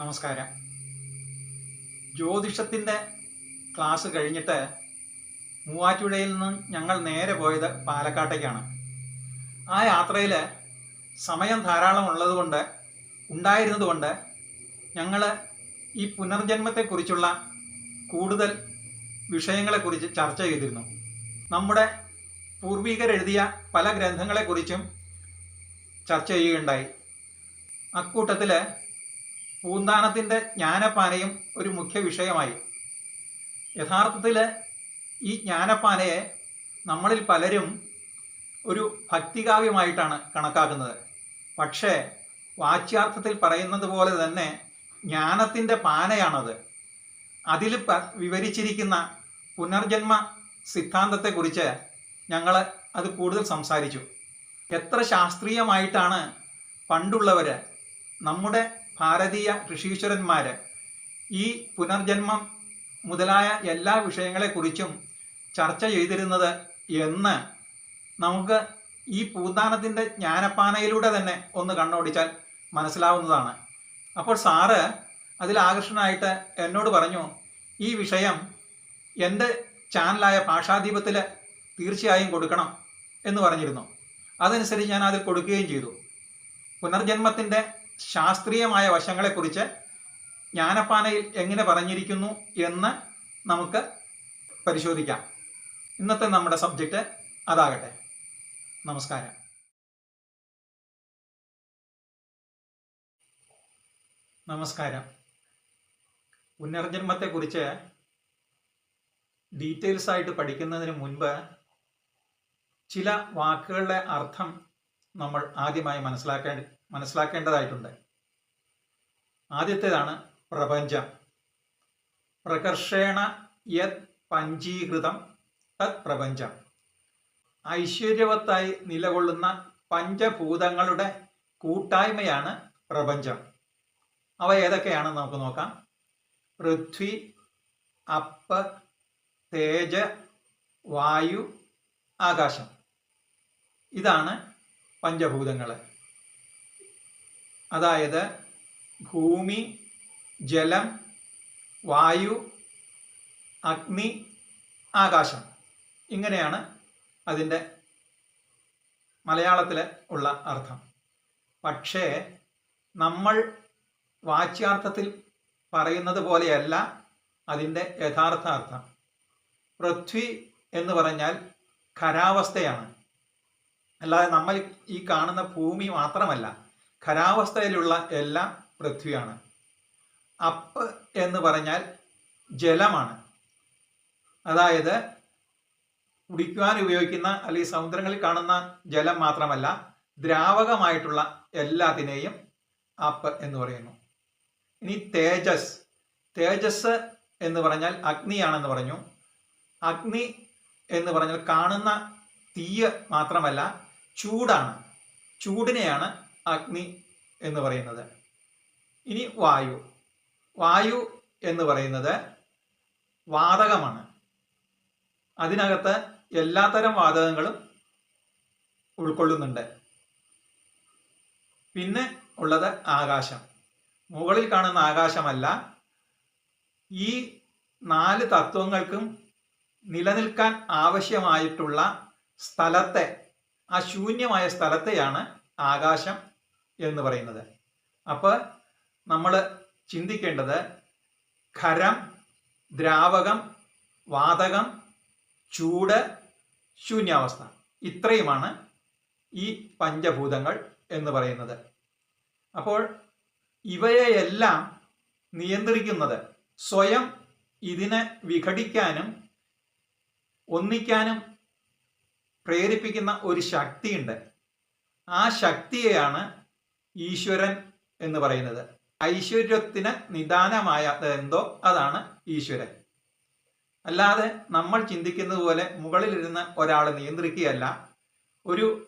നമസ്കാരം. ജ്യോതിഷത്തിന്റെ ക്ലാസ് കഴിഞ്ഞിട്ട് മൂവാറ്റുപുഴയിൽ നിന്ന് ഞങ്ങൾ നേരെ പോയത് പാലക്കാട്ടേക്കാണ്. ആ യാത്രയിൽ സമയം ധാരാളം ഉള്ളതുകൊണ്ട് ഉണ്ടായിരുന്നതുകൊണ്ട് ഞങ്ങൾ ഈ പുനർജന്മത്തെക്കുറിച്ചുള്ള കൂടുതൽ വിഷയങ്ങളെക്കുറിച്ച് ചർച്ച ചെയ്തിരുന്നു. നമ്മുടെ പൂർവികരെഴുതിയ പല ഗ്രന്ഥങ്ങളെക്കുറിച്ചും ചർച്ച ചെയ്യുകയുണ്ടായി. അക്കൂട്ടത്തിൽ പൂന്താനത്തിന്റെ ജ്ഞാനപ്പാനയും ഒരു മുഖ്യ വിഷയമായി. യഥാർത്ഥത്തിൽ ഈ ജ്ഞാനപ്പാനയെ നമ്മളിൽ പലരും ഒരു ഭക്തികാവ്യമായിട്ടാണ് കണക്കാക്കുന്നത്. പക്ഷേ വാച്യാർത്ഥത്തിൽ പറയുന്നത് പോലെ തന്നെ ജ്ഞാനത്തിന്റെ പാനയാണത്. അതിൽ വിവരിച്ചിരിക്കുന്ന പുനർജന്മ സിദ്ധാന്തത്തെക്കുറിച്ച് ഞങ്ങൾ അത് കൂടുതൽ സംസാരിച്ചു. എത്ര ശാസ്ത്രീയമായിട്ടാണ് പണ്ടുള്ളവർ നമ്മുടെ ഭാരതീയ ഋഷീശ്വരന്മാർ ഈ പുനർജന്മം മുതലായ എല്ലാ വിഷയങ്ങളെക്കുറിച്ചും ചർച്ച ചെയ്തിരുന്നത് എന്ന് നമുക്ക് ഈ പൂന്താനത്തിന്റെ ജ്ഞാനപ്പാനയിലൂടെ തന്നെ ഒന്ന് കണ്ണോടിച്ചാൽ മനസ്സിലാവുന്നതാണ്. അപ്പോൾ സാറ് അതിൽ ആകർഷണമായിട്ട് എന്നോട് പറഞ്ഞു ഈ വിഷയം എന്റെ ചാനലായ ഭാഷാദീപത്തിൽ തീർച്ചയായും കൊടുക്കണം എന്ന് പറഞ്ഞിരുന്നു. അതനുസരിച്ച് ഞാൻ അതിൽ കൊടുക്കുകയും ചെയ്തു. പുനർജന്മത്തിന്റെ ശാസ്ത്രീയമായ വശങ്ങളെക്കുറിച്ച് ജ്ഞാനപ്പാനയിൽ എങ്ങനെ പറഞ്ഞിരിക്കുന്നു എന്ന് നമുക്ക് പരിശോധിക്കാം. ഇന്നത്തെ നമ്മുടെ സബ്ജക്റ്റ് അതാകട്ടെ. നമസ്കാരം. നമസ്കാരം. പുനർജന്മത്തെക്കുറിച്ച് ഡീറ്റെയിൽസ് ആയിട്ട് പഠിക്കുന്നതിന് മുൻപ് ചില വാക്കുകളുടെ അർത്ഥം നമ്മൾ ആദ്യമായി മനസ്സിലാക്കേണ്ട മനസ്സിലാക്കേണ്ടതായിട്ടുണ്ട്. ആദ്യത്തേതാണ് പ്രപഞ്ചം. പ്രകർഷേണ യത് പഞ്ചീകൃതം തത് പ്രപഞ്ചം. ഐശ്വര്യവത്തായി നിലകൊള്ളുന്ന പഞ്ചഭൂതങ്ങളുടെ കൂട്ടായ്മയാണ് പ്രപഞ്ചം. അവ ഏതൊക്കെയാണെന്ന് നമുക്ക് നോക്കാം. പൃഥ്വി അപ്പ് തേജ വായു ആകാശം. ഇതാണ് പഞ്ചഭൂതങ്ങൾ അതായത് ഭൂമി ജലം വായു അഗ്നി ആകാശം. ഇങ്ങനെയാണ് അതിന്റെ മലയാളത്തിലെ ഉള്ള അർത്ഥം. പക്ഷേ നമ്മൾ വാച്യാർത്ഥത്തിൽ പറയുന്നത് പോലെയല്ല അതിന്റെ യഥാർത്ഥ അർത്ഥം. പൃഥ്വി എന്ന് പറഞ്ഞാൽ ഖരാവസ്ഥയാണ് അല്ലാതെ നമ്മൾ ഈ കാണുന്ന ഭൂമി മാത്രമല്ല. ഖരാവസ്ഥയിലുള്ള എല്ലാം പൃഥ്വിയാണ്. അപ്പ് എന്ന് പറഞ്ഞാൽ ജലമാണ്. അതായത് കുടിക്കുവാൻ ഉപയോഗിക്കുന്ന അല്ലെങ്കിൽ സമുദ്രങ്ങളിൽ കാണുന്ന ജലം മാത്രമല്ല ദ്രാവകമായിട്ടുള്ള എല്ലാത്തിനെയും അപ്പ് എന്ന് പറയുന്നു. ഇനി തേജസ്. തേജസ് എന്ന് പറഞ്ഞാൽ അഗ്നിയാണെന്ന് പറഞ്ഞു. അഗ്നി എന്ന് പറഞ്ഞാൽ കാണുന്ന തീയ് മാത്രമല്ല ചൂടാണ്. ചൂടിനെയാണ് അഗ്നി എന്ന് പറയുന്നത്. ഇനി വായു. വായു എന്ന് പറയുന്നത് വാതകമാണ്. അതിനകത്ത് എല്ലാത്തരം വാതകങ്ങളും ഉൾക്കൊള്ളുന്നുണ്ട്. പിന്നെ ഉള്ളത് ആകാശം. മുകളിൽ കാണുന്ന ആകാശമല്ല. ഈ നാല് തത്വങ്ങൾക്കും നിലനിൽക്കാൻ ആവശ്യമായിട്ടുള്ള സ്ഥലത്തെ ആ ശൂന്യമായ സ്ഥലത്തെയാണ് ആകാശം എന്ന് പറയുന്നത്. അപ്പോൾ നമ്മൾ ചിന്തിക്കേണ്ടത് ഖരം ദ്രാവകം വാതകം ചൂട് ശൂന്യാവസ്ഥ ഇത്രയുമാണ് ഈ പഞ്ചഭൂതങ്ങൾ എന്ന് പറയുന്നത്. അപ്പോൾ ഇവയെയെല്ലാം നിയന്ത്രിക്കുന്നത് സ്വയം ഇതിനെ വിഘടിക്കാനും ഒന്നിക്കാനും പ്രേരിപ്പിക്കുന്ന ഒരു ശക്തിയുണ്ട്. ആ ശക്തിയെയാണ് ഈശ്വരൻ എന്ന് പറയുന്നത്. ഐശ്വര്യത്തിന് നിദാനമായ എന്തോ അതാണ് ഈശ്വരൻ. അല്ലാതെ നമ്മൾ ചിന്തിക്കുന്നത് പോലെ മുകളിലിരുന്ന് ഒരാൾ നിയന്ത്രിക്കുകയല്ല. ഒരു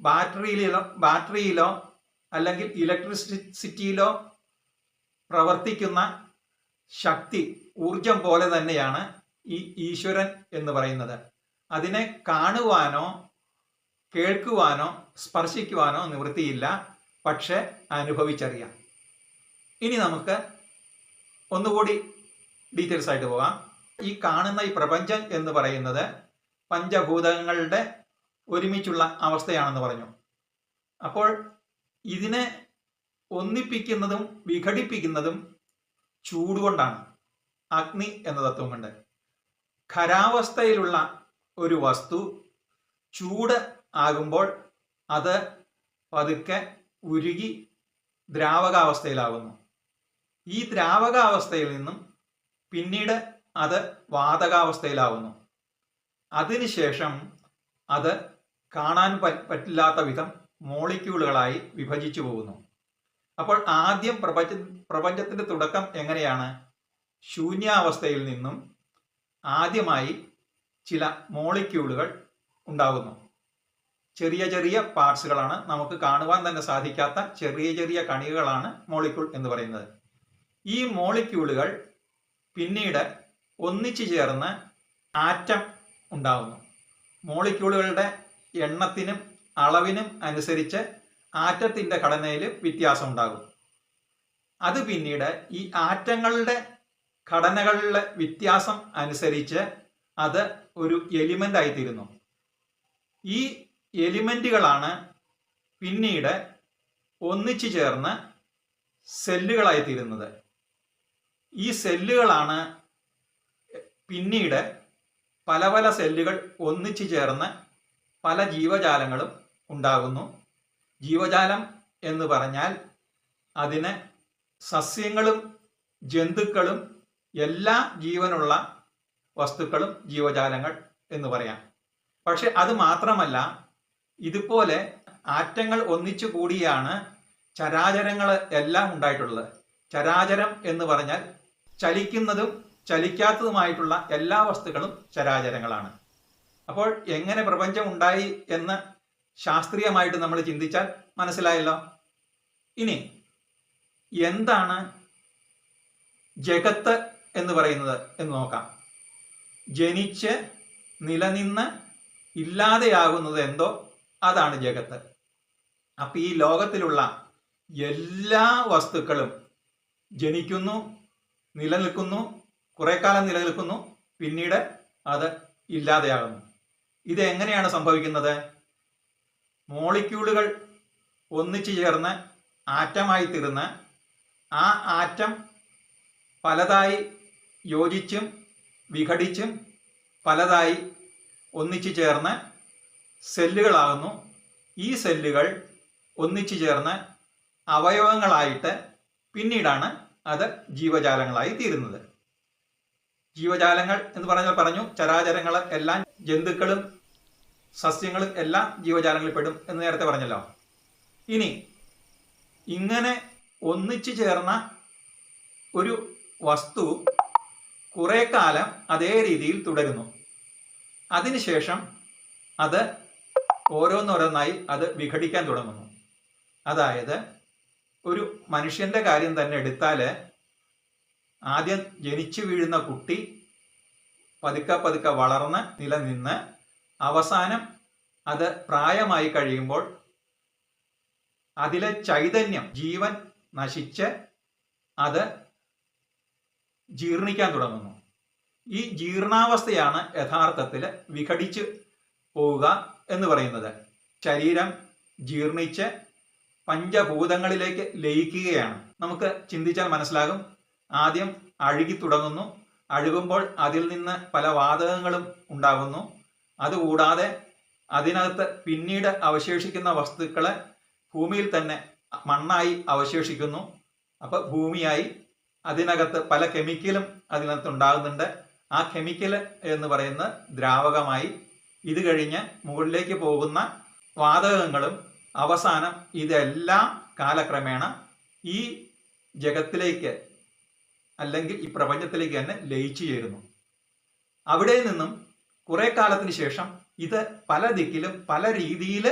ബാറ്ററിയിലോ ബാറ്ററിയിലോ അല്ലെങ്കിൽ ഇലക്ട്രിസിറ്റിയിലോ പ്രവർത്തിക്കുന്ന ശക്തി ഊർജം പോലെ തന്നെയാണ് ഈ ഈശ്വരൻ എന്ന് പറയുന്നത്. അതിനെ കാണുവാനോ കേൾക്കുവാനോ സ്പർശിക്കുവാനോ നിവൃത്തിയില്ല. പക്ഷെ അനുഭവിച്ചറിയാം. ഇനി നമുക്ക് ഒന്നുകൂടി ഡീറ്റെയിൽസ് ആയിട്ട് പോകാം. ഈ കാണുന്ന ഈ പ്രപഞ്ചം എന്ന് പറയുന്നത് പഞ്ചഭൂതങ്ങളുടെ ഒരുമിച്ചുള്ള അവസ്ഥയാണെന്ന് പറഞ്ഞു. അപ്പോൾ ഇതിനെ ഒന്നിപ്പിക്കുന്നതും വിഘടിപ്പിക്കുന്നതും ചൂടുകൊണ്ടാണ്. അഗ്നി എന്ന തത്വം കൊണ്ട് ഖരാവസ്ഥയിലുള്ള ഒരു വസ്തു ചൂട് ആകുമ്പോൾ അത് പതുക്കെ ഉരുകി ദ്രാവകാവസ്ഥയിലാകുന്നു ഈ ദ്രാവകാവസ്ഥയിൽ നിന്നും പിന്നീട് അത് വാതകാവസ്ഥയിലാവുന്നു. അതിനുശേഷം അത് കാണാൻ പറ്റില്ലാത്ത വിധം മോളിക്യൂളുകളായി വിഭജിച്ചു പോകുന്നു. അപ്പോൾ ആദ്യം പ്രപഞ്ച പ്രപഞ്ചത്തിന്റെ തുടക്കം എങ്ങനെയാണ്? ശൂന്യാവസ്ഥയിൽ നിന്നും ആദ്യമായി ചില മോളിക്യൂളുകൾ ഉണ്ടാകുന്നു ചെറിയ ചെറിയ പാർട്സുകളാണ് നമുക്ക് കാണുവാൻ തന്നെ സാധിക്കാത്ത ചെറിയ ചെറിയ കണികകളാണ് മോളിക്യൂൾ എന്ന് പറയുന്നത്. ഈ മോളിക്യൂളുകൾ പിന്നീട് ഒന്നിച്ചു ചേർന്ന് ആറ്റം ഉണ്ടാകുന്നു മോളിക്യൂളുകളുടെ എണ്ണത്തിനും അളവിനും അനുസരിച്ച് ആറ്റത്തിന്റെ ഘടനയിൽ വ്യത്യാസം ഉണ്ടാകും. അത് പിന്നീട് ഈ ആറ്റങ്ങളുടെ ഘടനകളിലെ വ്യത്യാസം അനുസരിച്ച് അത് ഒരു എലിമെന്റ് ആയിത്തീരുന്നു ഈ എലിമെന്റുകളാണ് പിന്നീട് ഒന്നിച്ചു ചേർന്ന് സെല്ലുകളായി തീരുന്നത്. ഈ സെല്ലുകളാണ് പിന്നീട് പല പല സെല്ലുകൾ ഒന്നിച്ചു ചേർന്ന് പല ജീവജാലങ്ങളും ഉണ്ടാകുന്നു. ജീവജാലം എന്ന് പറഞ്ഞാൽ അതിന് സസ്യങ്ങളും ജന്തുക്കളും എല്ലാ ജീവനുള്ള വസ്തുക്കളും ജീവജാലങ്ങൾ എന്ന് പറയാം. പക്ഷെ അത് മാത്രമല്ല ഇതുപോലെ ആറ്റങ്ങൾ ഒന്നിച്ചു കൂടിയാണ് ചരാചരങ്ങൾ എല്ലാം ഉണ്ടായിട്ടുള്ളത്. ചരാചരം എന്ന് പറഞ്ഞാൽ ചലിക്കുന്നതും ചലിക്കാത്തതുമായിട്ടുള്ള എല്ലാ വസ്തുക്കളും ചരാചരങ്ങളാണ്. അപ്പോൾ എങ്ങനെ പ്രപഞ്ചം ഉണ്ടായി എന്ന് ശാസ്ത്രീയമായിട്ട് നമ്മൾ ചിന്തിച്ചാൽ മനസ്സിലായല്ലോ? ഇനി എന്താണ് ജഗത്ത് എന്ന് പറയുന്നത് എന്ന് നോക്കാം. ജനിച്ച് നിലനിന്ന് ഇല്ലാതെയാകുന്നത് എന്തോ? അതാണ് ജഗത്ത്. അപ്പൊ ഈ ലോകത്തിലുള്ള എല്ലാ വസ്തുക്കളും ജനിക്കുന്നു നിലനിൽക്കുന്നു കുറെ കാലം നിലനിൽക്കുന്നു പിന്നീട് അത് ഇല്ലാതെയാകുന്നു. ഇത് എങ്ങനെയാണ് സംഭവിക്കുന്നത്? മോളിക്യൂളുകൾ ഒന്നിച്ചു ചേർന്ന് ആറ്റമായി തീർന്ന് ആ ആറ്റം പലതായി യോജിച്ചും വിഘടിച്ചും പലതായി ഒന്നിച്ചു ചേർന്ന് സെല്ലുകളാകുന്നു. ഈ സെല്ലുകൾ ഒന്നിച്ചു ചേർന്ന് അവയവങ്ങളായിട്ട് പിന്നീടാണ് അത് ജീവജാലങ്ങളായി തീരുന്നത്. ജീവജാലങ്ങൾ എന്ന് പറഞ്ഞാൽ പറഞ്ഞു ചരാചരങ്ങൾ എല്ലാം ജന്തുക്കളും സസ്യങ്ങളും എല്ലാം ജീവജാലങ്ങളിൽ പെടും എന്ന് നേരത്തെ പറഞ്ഞല്ലോ. ഇനി ഇങ്ങനെ ഒന്നിച്ചു ചേർന്ന ഒരു വസ്തു കുറെ കാലം അതേ രീതിയിൽ തുടരുന്നു. അതിനുശേഷം അത് ഓരോന്നോരോന്നായി അത് വിഘടിക്കാൻ തുടങ്ങുന്നു. അതായത് ഒരു മനുഷ്യന്റെ കാര്യം തന്നെ എടുത്താൽ ആദ്യം ജനിച്ചു വീഴുന്ന കുട്ടി പതുക്കെ പതുക്കെ വളർന്ന് നിലനിന്ന് അവസാനം അത് പ്രായമായി കഴിയുമ്പോൾ അതിലെ ചൈതന്യം ജീവൻ നശിച്ച് അത് ജീർണിക്കാൻ തുടങ്ങുന്നു. ഈ ജീർണാവസ്ഥയാണ് യഥാർത്ഥത്തിൽ വിഘടിച്ച് പോവുക എന്ന് പറയുന്നത്. ശരീരം ജീർണിച്ച് പഞ്ചഭൂതങ്ങളിലേക്ക് ലയിക്കുകയാണ്. നമുക്ക് ചിന്തിച്ചാൽ മനസ്സിലാകും. ആദ്യം അഴുകി തുടങ്ങുന്നു. അഴുകുമ്പോൾ അതിൽ നിന്ന് പല വാതകങ്ങളും ഉണ്ടാകുന്നു. അതുകൂടാതെ അതിനകത്ത് പിന്നീട് അവശേഷിക്കുന്ന വസ്തുക്കളെ ഭൂമിയിൽ തന്നെ മണ്ണായി അവശേഷിക്കുന്നു. അപ്പൊ ഭൂമിയായി അതിനകത്ത് പല കെമിക്കലും അതിനകത്ത് ഉണ്ടാകുന്നുണ്ട്. ആ കെമിക്കൽ എന്ന് പറയുന്നത് ദ്രാവകമായി ഇത് കഴിഞ്ഞ് മുകളിലേക്ക് പോകുന്ന വാതകങ്ങളും അവസാനം ഇതെല്ലാം കാലക്രമേണ ഈ ജഗത്തിലേക്ക് അല്ലെങ്കിൽ ഈ പ്രപഞ്ചത്തിലേക്ക് തന്നെ ലയിച്ചു ചേരുന്നു. അവിടെ നിന്നും കുറെ കാലത്തിന് ശേഷം ഇത് പല ദിക്കിലും പല രീതിയിൽ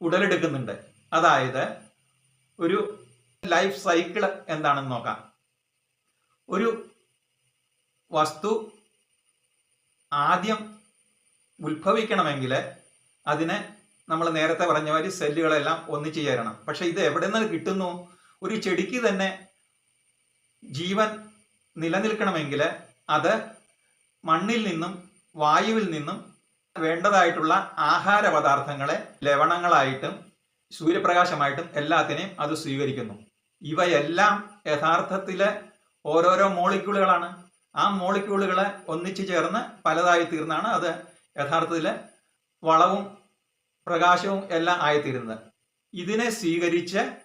ഉടലെടുക്കുന്നുണ്ട്. അതായത് ഒരു ലൈഫ് സൈക്കിൾ എന്താണെന്ന് നോക്കാം. ഒരു വസ്തു ആദ്യം ഉത്ഭവിക്കണമെങ്കിൽ അതിനെ നമ്മൾ നേരത്തെ പറഞ്ഞ മാതിരി സെല്ലുകളെല്ലാം ഒന്നിച്ചു ചേരണം. പക്ഷെ ഇത് എവിടെ നിന്ന് കിട്ടുന്നു? ഒരു ചെടിക്ക് തന്നെ ജീവൻ നിലനിൽക്കണമെങ്കിൽ അത് മണ്ണിൽ നിന്നും വായുവിൽ നിന്നും വേണ്ടതായിട്ടുള്ള ആഹാര പദാർത്ഥങ്ങളെ ലവണങ്ങളായിട്ടും സൂര്യപ്രകാശമായിട്ടും എല്ലാത്തിനെയും അത് സ്വീകരിക്കുന്നു. ഇവയെല്ലാം യഥാർത്ഥത്തിലെ ഓരോരോ മോളിക്യൂളുകളാണ്. ആ മോളിക്യൂളുകളെ ഒന്നിച്ചു ചേർന്ന് പലതായി തീർന്നാണ് അത് യഥാർത്ഥത്തിൽ വളവും പ്രകാശവും എല്ലാം ആയിത്തീരുന്നത്. ഇതിനെ സ്വീകരിച്ച്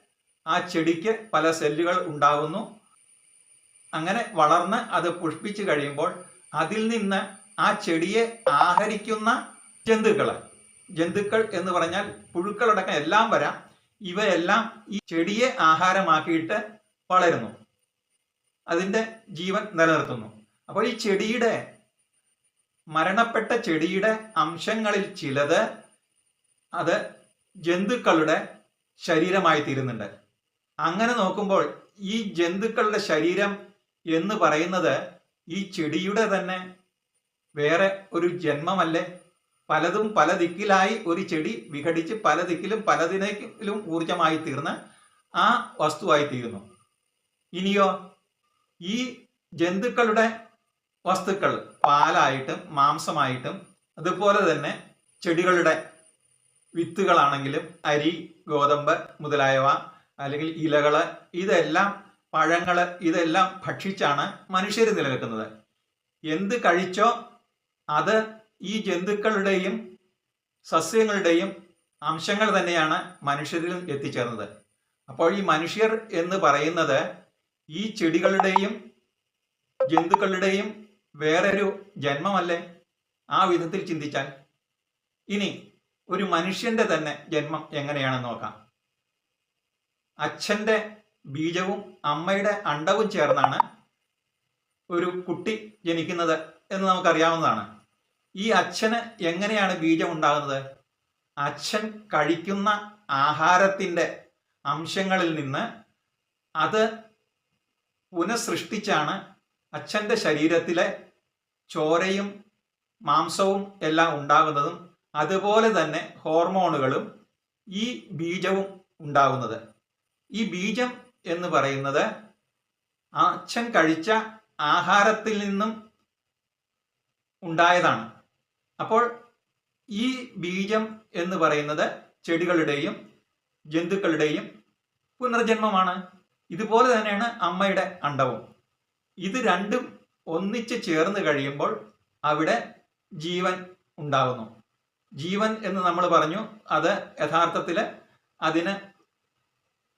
ആ ചെടിക്ക് പല സെല്ലുകൾ ഉണ്ടാകുന്നു അങ്ങനെ വളർന്ന് അത് പുഷ്പിച്ചു കഴിയുമ്പോൾ അതിൽ നിന്ന് ആ ചെടിയെ ആഹരിക്കുന്ന ജന്തുക്കൾ ജന്തുക്കൾ എന്ന് പറഞ്ഞാൽ പുഴുക്കളടക്കം എല്ലാം വരാം. ഇവയെല്ലാം ഈ ചെടിയെ ആഹാരമാക്കിയിട്ട് വളരുന്നു. അതിന്റെ ജീവൻ നിലനിർത്തുന്നു. അപ്പോൾ ഈ ചെടിയുടെ മരണപ്പെട്ട ചെടിയുടെ അംശങ്ങളിൽ ചിലത് അത് ജന്തുക്കളുടെ ശരീരമായി തീരുന്നുണ്ട്. അങ്ങനെ നോക്കുമ്പോൾ ഈ ജന്തുക്കളുടെ ശരീരം എന്ന് പറയുന്നത് ഈ ചെടിയുടെ തന്നെ വേറെ ഒരു ജന്മമല്ലേ? പലതും പല ദിക്കിലായി ഒരു ചെടി വിഘടിച്ച് പല ദിക്കിലും പലതിനേക്കിലും ഊർജമായി തീർന്ന് ആ വസ്തുവായി തീരുന്നു. ഇനിയോ ഈ ജന്തുക്കളുടെ വസ്തുക്കൾ പാലായിട്ടും മാംസമായിട്ടും അതുപോലെ തന്നെ ചെടികളുടെ വിത്തുകളാണെങ്കിലും അരി ഗോതമ്പ് മുതലായവ അല്ലെങ്കിൽ ഇലകൾ ഇതെല്ലാം പഴങ്ങൾ ഇതെല്ലാം ഭക്ഷിച്ചാണ് മനുഷ്യർ നിലനിൽക്കുന്നത്. എന്ത് കഴിച്ചോ അത് ഈ ജന്തുക്കളുടെയും സസ്യങ്ങളുടെയും അംശങ്ങൾ തന്നെയാണ് മനുഷ്യരിൽ എത്തിച്ചേർന്നത്. അപ്പോൾ ഈ മനുഷ്യർ എന്ന് പറയുന്നത് ഈ ചെടികളുടെയും ജന്തുക്കളുടെയും വേറൊരു ജന്മമല്ലേ? ആ വിധത്തിൽ ചിന്തിച്ചാൽ ഇനി ഒരു മനുഷ്യന്റെ തന്നെ ജന്മം എങ്ങനെയാണെന്ന് നോക്കാം. അച്ഛന്റെ ബീജവും അമ്മയുടെ അണ്ടവും ചേർന്നാണ് ഒരു കുട്ടി ജനിക്കുന്നത് എന്ന് നമുക്കറിയാവുന്നതാണ്. ഈ അച്ഛന് എങ്ങനെയാണ് ബീജം ഉണ്ടാകുന്നത്? അച്ഛൻ കഴിക്കുന്ന ആഹാരത്തിന്റെ അംശങ്ങളിൽ നിന്ന് അത് പുനഃസൃഷ്ടിച്ചാണ് അച്ഛന്റെ ശരീരത്തിലെ ചോരയും മാംസവും എല്ലാം ഉണ്ടാകുന്നതും അതുപോലെ തന്നെ ഹോർമോണുകളും ഈ ബീജവും ഉണ്ടാകുന്നത്. ഈ ബീജം എന്ന് പറയുന്നത് അച്ഛൻ കഴിച്ച ആഹാരത്തിൽ നിന്നും ഉണ്ടായതാണ്. അപ്പോൾ ഈ ബീജം എന്ന് പറയുന്നത് ചെടികളുടെയും ജന്തുക്കളുടെയും പുനർജന്മമാണ്. ഇതുപോലെ തന്നെയാണ് അമ്മയുടെ അണ്ടവും ഇത് രണ്ടും ഒന്നിച്ച് ചേർന്ന് കഴിയുമ്പോൾ അവിടെ ജീവൻ ഉണ്ടാകുന്നു ജീവൻ എന്ന് നമ്മൾ പറഞ്ഞു അത് യഥാർത്ഥത്തിൽ അതിന്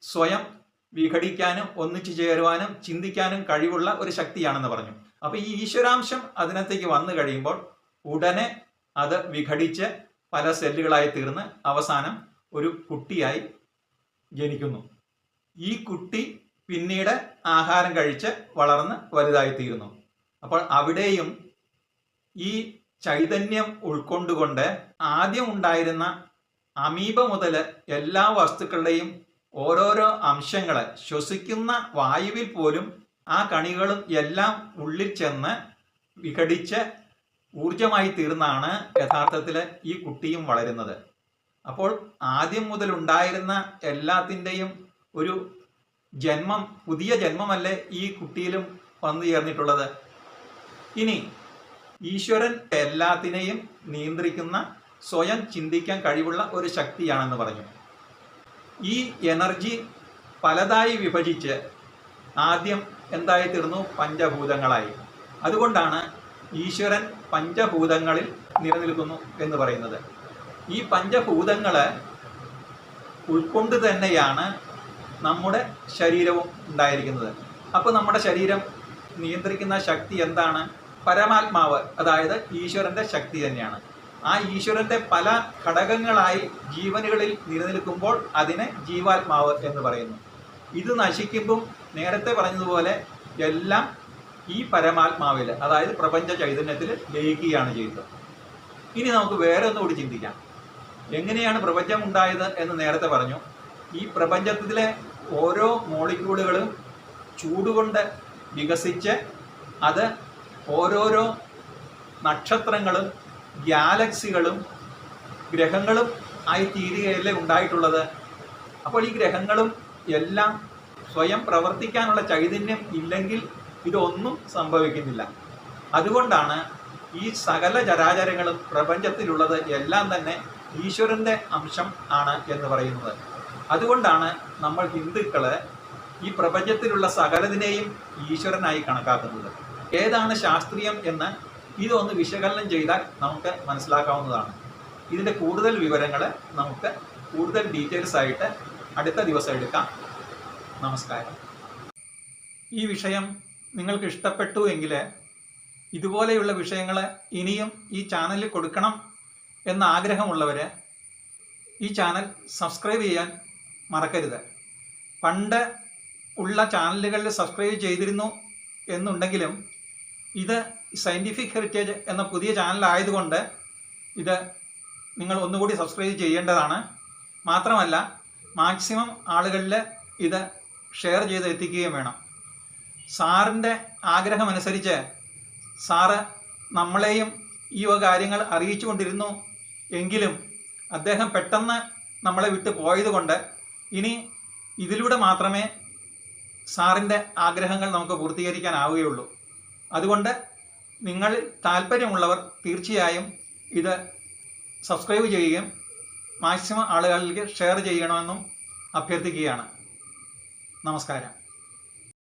സ്വയം വിഘടിക്കാനും ഒന്നിച്ചു ചേരുവാനും ചിന്തിക്കാനും കഴിവുള്ള ഒരു ശക്തിയാണെന്ന് പറഞ്ഞു. അപ്പൊ ഈ ഈശ്വരാംശം അതിനകത്തേക്ക് വന്നു കഴിയുമ്പോൾ ഉടനെ അത് വിഘടിച്ച് പല സെല്ലുകളായി തീർന്ന് അവസാനം ഒരു കുട്ടിയായി ജനിക്കുന്നു. ഈ കുട്ടി പിന്നീട് ആഹാരം കഴിച്ച് വളർന്ന് വലുതായിത്തീരുന്നു. അപ്പോൾ അവിടെയും ഈ ചൈതന്യം ഉൾക്കൊണ്ടുകൊണ്ട് ആദ്യം ഉണ്ടായിരുന്ന അമീബ മുതൽ എല്ലാ വസ്തുക്കളുടെയും ഓരോരോ അംശങ്ങളെ ശ്വസിക്കുന്ന വായുവിൽ പോലും ആ കണികളും എല്ലാം ഉള്ളിൽ ചെന്ന് വിഘടിച്ച് ഊർജമായി തീർന്നാണ് യഥാർത്ഥത്തിൽ ഈ കുട്ടിയും വളരുന്നത്. അപ്പോൾ ആദ്യം മുതൽ ഉണ്ടായിരുന്ന എല്ലാത്തിന്റെയും ഒരു ജന്മം പുതിയ ജന്മമല്ലേ ഈ കുട്ടിയിലും വന്നു ചേർന്നിട്ടുള്ളത്? ഇനി ഈശ്വരൻ എല്ലാത്തിനെയും നിയന്ത്രിക്കുന്ന സ്വയം ചിന്തിക്കാൻ കഴിവുള്ള ഒരു ശക്തിയാണെന്ന് പറഞ്ഞു. ഈ എനർജി പലതായി വിഭജിച്ച് ആദ്യം എന്തായി തീർന്നു പഞ്ചഭൂതങ്ങളായി. അതുകൊണ്ടാണ് ഈശ്വരൻ പഞ്ചഭൂതങ്ങളിൽ നിലനിൽക്കുന്നു എന്ന് പറയുന്നത്. ഈ പഞ്ചഭൂതങ്ങൾ ഉൾക്കൊണ്ട് തന്നെയാണ് നമ്മുടെ ശരീരവും ഉണ്ടായിരിക്കുന്നത്. അപ്പോൾ നമ്മുടെ ശരീരം നിയന്ത്രിക്കുന്ന ശക്തി എന്താണ്? പരമാത്മാവ് അതായത് ഈശ്വരന്റെ ശക്തി തന്നെയാണ്. ആ ഈശ്വരന്റെ പല ഘടകങ്ങളായി ജീവനുകളിൽ നിലനിൽക്കുമ്പോൾ അതിനെ ജീവാത്മാവ് എന്ന് പറയുന്നു. ഇത് നശിക്കുമ്പം നേരത്തെ പറഞ്ഞതുപോലെ എല്ലാം ഈ പരമാത്മാവിൽ അതായത് പ്രപഞ്ച ചൈതന്യത്തിൽ ലയിക്കുകയാണ് ചെയ്തത് ഇനി നമുക്ക് വേറെ ഒന്നുകൂടി ചിന്തിക്കാം. എങ്ങനെയാണ് പ്രപഞ്ചം ഉണ്ടായത് എന്ന് നേരത്തെ പറഞ്ഞു. ഈ പ്രപഞ്ചത്തിലെ ഓരോ മോളിക്യൂളുകളും ചൂടുകൊണ്ട് വികസിച്ച് അത് ഓരോരോ നക്ഷത്രങ്ങളും ഗാലക്സികളും ഗ്രഹങ്ങളും ആയി തീരുകയല്ലേ ഉണ്ടായിട്ടുള്ളത്. അപ്പോൾ ഈ ഗ്രഹങ്ങളും എല്ലാം സ്വയം പ്രവർത്തിക്കാനുള്ള ചൈതന്യം ഇല്ലെങ്കിൽ ഇതൊന്നും സംഭവിക്കുന്നില്ല. അതുകൊണ്ടാണ് ഈ സകല ചരാചരങ്ങളും പ്രപഞ്ചത്തിലുള്ളത് എല്ലാം തന്നെ ഈശ്വരന്റെ അംശം ആണ് എന്ന് പറയുന്നത്. അതുകൊണ്ടാണ് നമ്മൾ ഹിന്ദുക്കൾ ഈ പ്രപഞ്ചത്തിലുള്ള സകലതിനെയും ഈശ്വരനായി കണക്കാക്കുന്നത്. ഏതാണ് ശാസ്ത്രീയം എന്ന് ഇതൊന്ന് വിശകലനം ചെയ്താൽ നമുക്ക് മനസ്സിലാക്കാവുന്നതാണ്. ഇതിന്റെ കൂടുതൽ വിവരങ്ങൾ നമുക്ക് കൂടുതൽ ഡീറ്റെയിൽസ് ആയിട്ട് അടുത്ത ദിവസം എടുക്കാം. നമസ്കാരം. ഈ വിഷയം നിങ്ങൾക്ക് ഇഷ്ടപ്പെട്ടു എങ്കിൽ ഇതുപോലെയുള്ള വിഷയങ്ങൾ ഇനിയും ഈ ചാനലിൽ കൊടുക്കണം എന്ന ആഗ്രഹമുള്ളവർ ഈ ചാനൽ സബ്സ്ക്രൈബ് ചെയ്യാൻ മറക്കരുത്. പണ്ട് ഉള്ള ചാനലുകളിൽ സബ്സ്ക്രൈബ് ചെയ്തിരുന്നു എന്നുണ്ടെങ്കിലും ഇത് സയന്റിഫിക് ഹെറിറ്റേജ് എന്ന പുതിയ ചാനലായതുകൊണ്ട് ഇത് നിങ്ങൾ ഒന്നുകൂടി സബ്സ്ക്രൈബ് ചെയ്യേണ്ടതാണ്. മാത്രമല്ല മാക്സിമം ആളുകളിൽ ഇത് ഷെയർ ചെയ്ത് എത്തിക്കുകയും വേണം. സാറിന്റെ ആഗ്രഹമനുസരിച്ച് സാറ് നമ്മളെയും ഈ വക കാര്യങ്ങൾ അറിയിച്ചു കൊണ്ടിരുന്നു എങ്കിലും അദ്ദേഹം പെട്ടെന്ന് നമ്മളെ വിട്ട് പോയതുകൊണ്ട് ഇനി ഇതിലൂടെ മാത്രമേ സാറിന്റെ ആഗ്രഹങ്ങൾ നമുക്ക് പൂർത്തീകരിക്കാനാവുകയുള്ളൂ. അതുകൊണ്ട് നിങ്ങൾ താല്പര്യമുള്ളവർ തീർച്ചയായും ഇത് സബ്സ്ക്രൈബ് ചെയ്യുകയും മാക്സിമം ആളുകളിലേക്ക് ഷെയർ ചെയ്യണമെന്നും അഭ്യർത്ഥിക്കുകയാണ്. നമസ്കാരം.